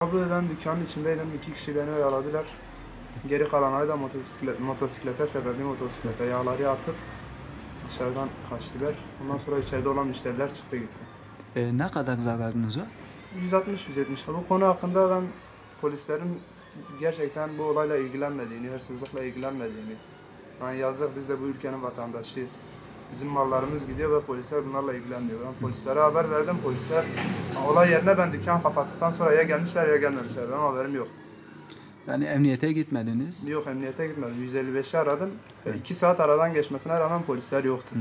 Ben dükkanın içindeydim. iki kişi beni oyaladılar. Geri kalanları da motosiklet, motosiklete sebebi motosiklete yağları atıp dışarıdan kaçtılar. Ondan sonra içeride olan müşteriler çıktı gitti. E, ne kadar zararınız var? 160-170 bu konu hakkında ben polislerin gerçekten bu olayla ilgilenmediğini, hırsızlıkla ilgilenmediğini. Yani yazık biz de bu ülkenin vatandaşıyız. Bizim mallarımız gidiyor ve polisler bunlarla ilgilenmiyor. Ben polislere haber verdim. Polisler olay yerine ben dükkan kapattıktan sonra ya gelmişler ya gelmemişler. Benim haberim yok. Yani emniyete gitmediniz. Yok emniyete gitmedim. 155'i aradım. 2 saat aradan geçmesine rağmen polisler yoktu. Hı.